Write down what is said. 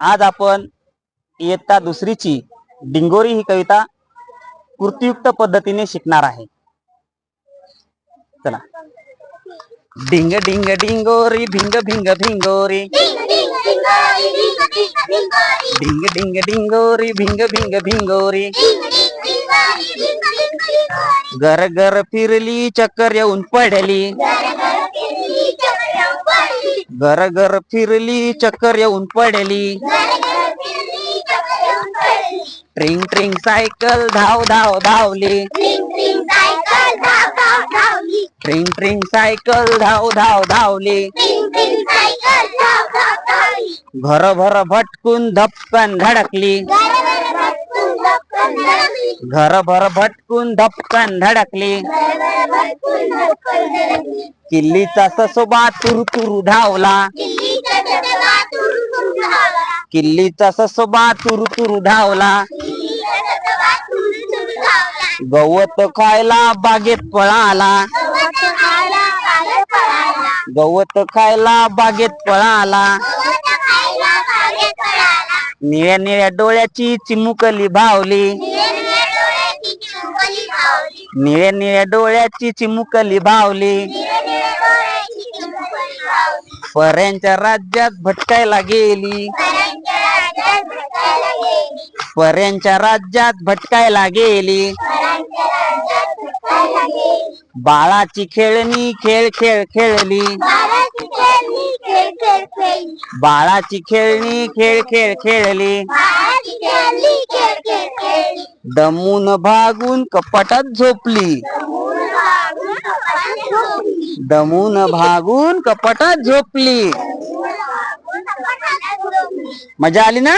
आज आपण इयत्ता दुसरीची डिंगोरी ही कविता कृतीयुक्त पद्धतीने शिकणार आहे. चला. डिंग डिंग डिंगोरी भिंग भिंग भिंगोरी. डिंग डिंग डिंगोरी भिंग भिंग भिंगोरी. घर घर फिरली चक्कर येऊन पडली. घर घर फिरली चक्कर येऊन पडली. ट्रिंग ट्रिंग सायकल धाव धाव धावली. ट्रिंग ट्रिंग सायकल धाव धाव धावली. घर भर भटकून धपकन धडकली घर भर भटकून धपकन धडकली. किल्लीचा ससोबा तुरु तुरु धावला. किल्लीचा ससोबा तुरु तुरु धावला. गवत खायला बागेत पळाला. गवत खायला बागेत पळाला. निळ्या निळ्या डोळ्याची चिमुकली भावली निळ्या निळ्या डोळ्याची चिमुकली भावली पऱ्यांच्या राज्यात भटकायला गेली. पर्यांच्या राज्यात भटकायला गेली. बाळाची खेळणी खेळ खेळ खेळली. बाळाची खेळणी खेळ खेळ खेळली. दमून भागून कपाटात झोपली. दमून भागून कपाटात झोपली. मजा आली ना?